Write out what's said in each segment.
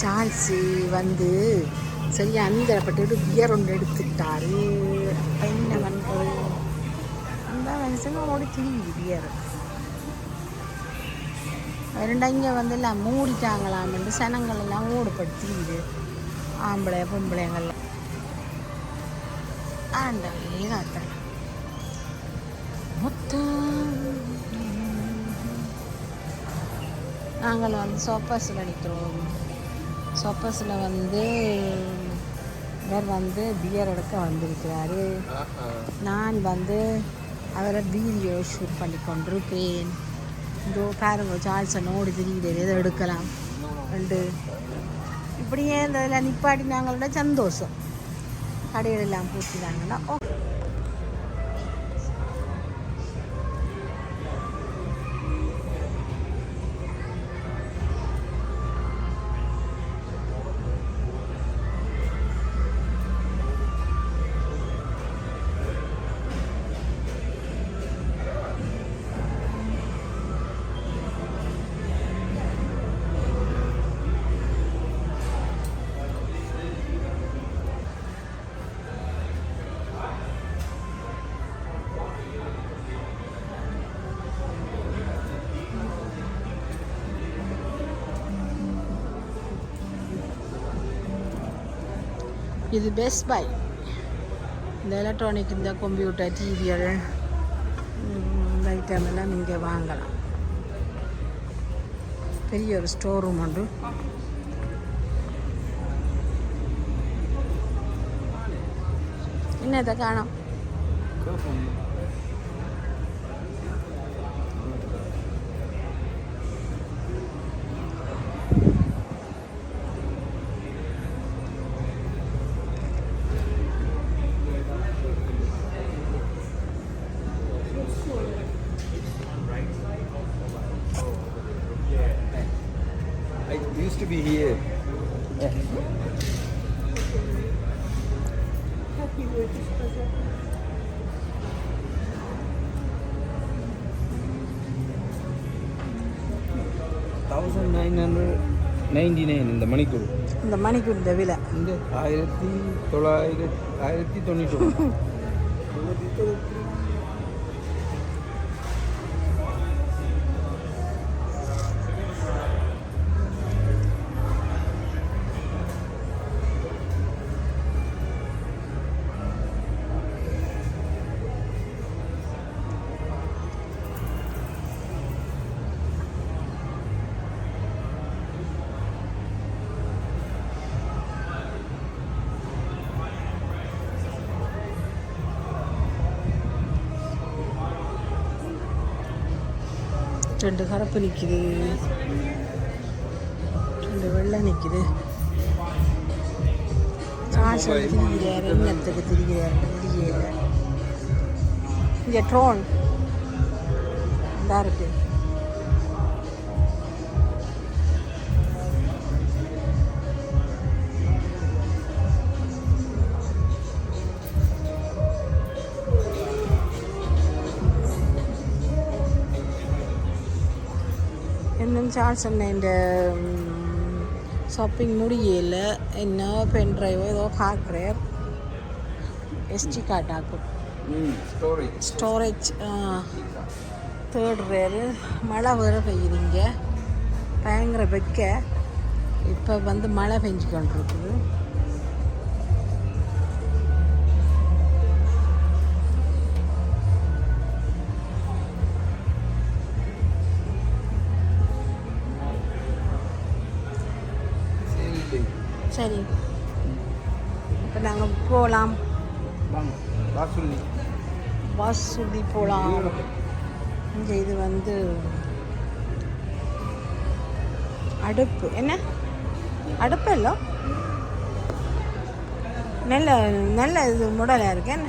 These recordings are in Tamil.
சார்ல்ஸு வந்து சரி அந்தரப்பட்டு பியர் ஒன்று எடுத்துட்டாரு என்ன பண்ணுறது அந்த மனுஷங்க ஓடி திரியுது பியர் ரெண்டா இங்கே வந்து எல்லாம் மூடிட்டாங்களாம்னு சனங்கள் எல்லாம் ஓடுபடுத்திடுது ஆம்பளை பொம்பளைங்கள்லாம் ஆண்டவே காத்தல மொத்தம் நாங்கள் வந்து சோப்பாஸில் நிற்கிறோம் சோப்பாஸில் வந்து இவர் வந்து பியர் எடுக்க வந்திருக்கிறாரு. நான் வந்து அவரை வீடியோ ஷூட் பண்ணி கொண்டிருக்கிறேன் இதோ பாருங்க சார்ல்ஸை நோடி தெரியுது. எதை எடுக்கலாம்? ரெண்டு. இப்படியே இந்த இதில் நிப்பாட்டினாங்களோட சந்தோஷம். கடைகள் எல்லாம் பூட்டினாங்கன்னா ஓ. இது பெஸ்ட் பை இந்த எலக்ட்ரானிக் இந்த கம்ப்யூட்டர் டிவிகள் இந்த ஐட்டம் எல்லாம் இங்கே வாங்கலாம். பெரிய ஒரு ஸ்டோர் ரூம் உண்டு. என்னத்தை காணும்? Thousand nine hundred ninety nine இந்த மணிக்கூர் இந்த மணிக்கு இந்த விலை. இந்த ஆயிரத்தி தொள்ளாயிரத்தி ஆயிரத்தி தொண்ணூற்றி ரெண்டு கரப்பு நிற்கிது ரெண்டு வெள்ளை நிற்கிது சாசல் திரிகிறார் எண்ணத்துக்கு திரிகிறார் தெரியல. இங்கே ட்ரோன் இதாக இருக்கு. சார்ஜ் சொன்ன இந்த ஷாப்பிங் முடியல. என்ன பென் ட்ரைவோ ஏதோ பார்க்குறேன் எஸ்டி கார்டு ஆக்கும் ஸ்டோரேஜ் ஸ்டோரேஜ் தேடுறாரு மழை வேறு பெய்யுதுங்க. பயங்கர வெக்க. இப்போ வந்து மழை பெஞ்சு கொண்டிருக்குது சரி. இப்போ நாங்கள் போகலாம் சுற்றி போகலாம் இங்கே இது வந்து அடுப்பு. என்ன? அடுப்பு இல்லை? நல்ல நல்ல இது முடலாக இருக்கு. என்ன?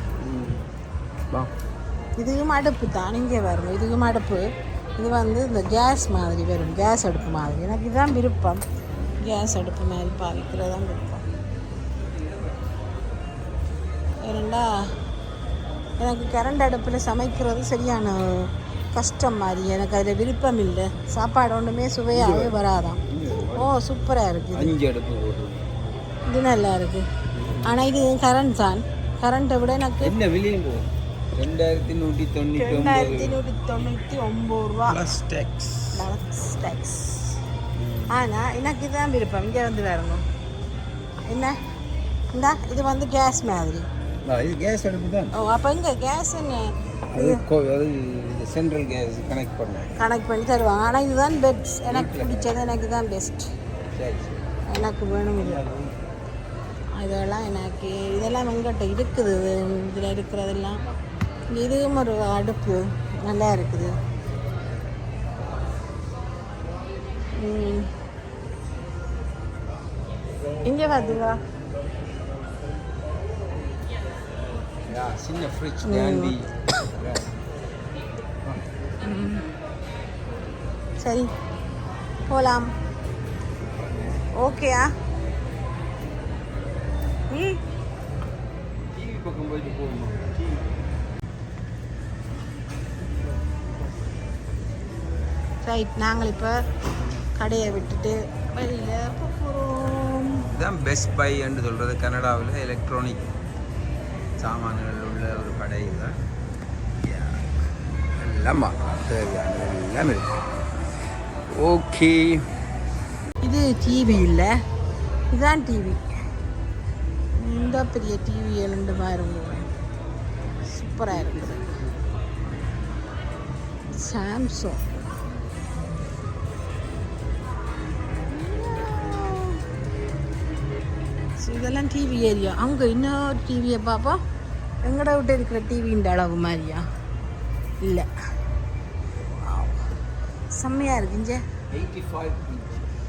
இதுக்கும் அடுப்பு தான். இங்கே வரும். இதுக்கும் அடுப்பு. இது வந்து இந்த கேஸ் மாதிரி வரும். கேஸ் அடுப்பு மாதிரி. எனக்கு இதுதான் விருப்பம். கேஸ் அடுப்பு மாதிரி பாவிக்கிறது தான் விருப்பம் ஏனண்டா எனக்கு கரண்ட் அடுப்பில் சமைக்கிறது சரியான கஷ்டம் மாதிரி. எனக்கு அதில் விருப்பம் இல்லை. சாப்பாடு ஒன்றுமே சுவையாகவே வராதாம். ஓ சூப்பராக இருக்குது. அஞ்சு அடுப்பு போட்டு இது நல்லா இருக்குது ஆனால் இது கரண்ட் தான். கரண்ட்டை விட எனக்கு என்ன விலையும் போகும் ரெண்டாயிரத்தி நூற்றி தொண்ணூற்றி ரெண்டாயிரத்தி நூற்றி தொண்ணூற்றி ஒம்பது ரூபா. டேக்ஸ் டேக்ஸ் ஆனால் எனக்கு இதான் விருப்பம் இங்கே வந்து வரணும். என்ன? இந்தா இது வந்து கேஸ் மாதிரி. இது கேஸ் அடுப்பு தான். ஓ அப்போ இங்கே கேஸ் சென்ட்ரல் கேஸ் கனெக்ட் பண்ணேன் கனெக்ட் பண்ணி. தருவாங்க. ஆனால் இதுதான் பெஸ்ட் எனக்கு பிடிச்சது எனக்கு தான் பெஸ்ட் எனக்கு வேணும் இது. இதெல்லாம் எனக்கு இதெல்லாம் எங்கிட்ட இருக்குது. இதில் இருக்கிறதெல்லாம். இதுவும் ஒரு அடுப்பு. நல்லா இருக்குது. இங்கே பார்த்தீங்களா யா, சின்ன ஃப்ரிட்ஜ் கேண்டி சரி போகலாம் ஓகேயா ம். டிவி பக்கம் போயிட்டு போகணும் ரைட் நாங்கள் இப்போ கடையை விட்டுட்டு வெளியில் போகிறோம் தான் பெஸ்ட் பை என்று சொல்கிறது கனடாவில் எலக்ட்ரானிக் சாமான்கள் உள்ள ஒரு கடை தான் Yeah. எல்லாம் தேவையானது எல்லாம் இருக்கு. ஓகே இது டிவி இல்லை. இதுதான் டிவி இந்த பெரிய டிவி ரெண்டு மாதிரி சூப்பராக இருக்குது. சாம்சங் இதெல்லாம் டிவி ஏரியா. அங்கே இன்னொரு டிவியை பார்ப்போம் எங்கட விட்டு இருக்கிற டிவின்ற அளவு மாதிரியா? இல்லை. செம்மையாக இருக்குஞ்சே எயிட்டி ஃபைவ்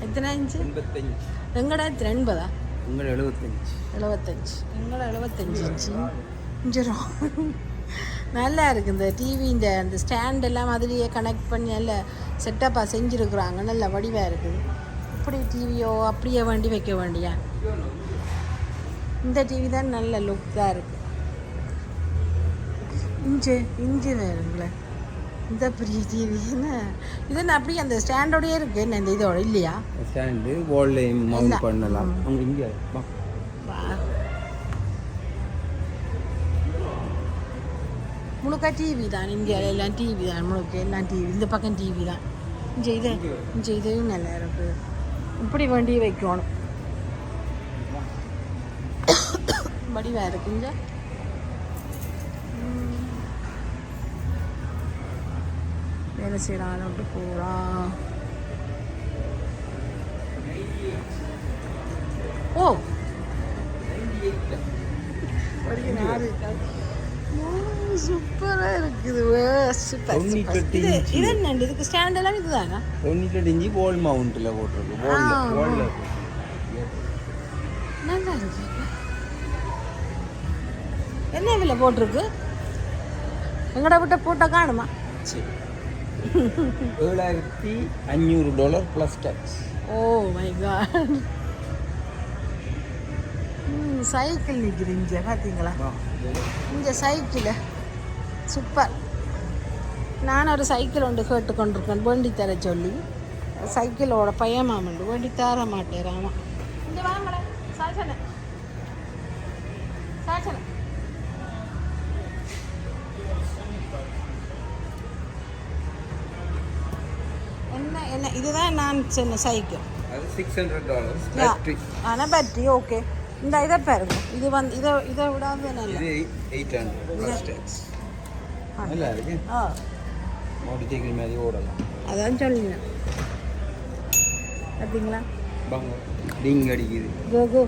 எத்தனை இன்ச்சு எங்கடா இது எண்பதா? உங்கள் எழுபத்தஞ்சு எழுபத்தஞ்சு எங்கட எழுபத்தஞ்சு இன்ச்சு? இஞ்சு நல்லா இருக்கு இந்த டிவின்ற அந்த ஸ்டாண்ட் எல்லாம் அதுலேயே கனெக்ட் பண்ணி நல்ல செட்டப்பாக செஞ்சுருக்குறாங்க. நல்ல வடிவாக இருக்குது இப்படி டிவியோ அப்படியே வண்டி வைக்க வேண்டியா இந்த டிவி தான் நல்ல லுக் தான் இருக்கு. இஞ்சு இஞ்சு வேறுங்களேன் இந்த பெரிய டிவி என்ன? இது என்ன அப்படியே அந்த ஸ்டாண்டோடயே இருக்கு. என்ன இந்த இதோட? இல்லையா? ஸ்டாண்டு வால்லையும். மவுண்ட் பண்ணலாம். அங்கே இங்கே. முழுக்க டிவி தான். இந்தியாவில் எல்லாம் டிவி தான். முழுக்க எல்லாம் டிவி இந்த பக்கம் டிவி தான். இங்கே இது இங்கே இதுவும் நல்லா இருக்கு. இப்படி வண்டி வைக்கணும். வடிவாக இருக்கு இங்கே வேலை செய்யலாம் போகிறான் ஓ சூப்பரா இருக்குது சூப்பர் இது என்ன இதுக்கு ஸ்டாண்ட் எல்லாம் இதுதானா தொண்ணூற்றி இஞ்சி வால் மவுண்ட்டில் போட்டிருக்கு நல்லா இருக்கு என்ன விலை போட்டிருக்கு? எங்கட விட்ட போட்டோ காணுமா? ஏழாயிரத்தி அஞ்சூறு dollar plus tax oh my god cycle நிற்குது இங்கே பார்த்தீங்களா இங்கே சைக்கிள் சூப்பர் நான் ஒரு சைக்கிள் ஒன்று கேட்டுக்கொண்டிருக்கேன் வேண்டி தர சொல்லி. சைக்கிளோட பையமாமண்டு வேண்டி தர மாட்டேறாமா இங்கே வாங்கல சாச்சனை என்ன இதுதான் நான் சொன்ன சைக்கிள் அது சிக்ஸ் ஹண்ட்ரட் டாலர்ஸ் பேட்ரி ஆனால் பேட்டரி ஓகே இந்த இதை பாருங்க. இது வந்து இதை இதை விடாது நல்ல இது எயிட் ஹண்ட்ரட் நல்லா இருக்கு. ஆ. மோட்டர் சைக்கிள் மாதிரி ஓடலாம். அதான் சொல்லினேன். பார்த்தீங்களா வாங்க டிங் அடிக்குது. கோ கோ.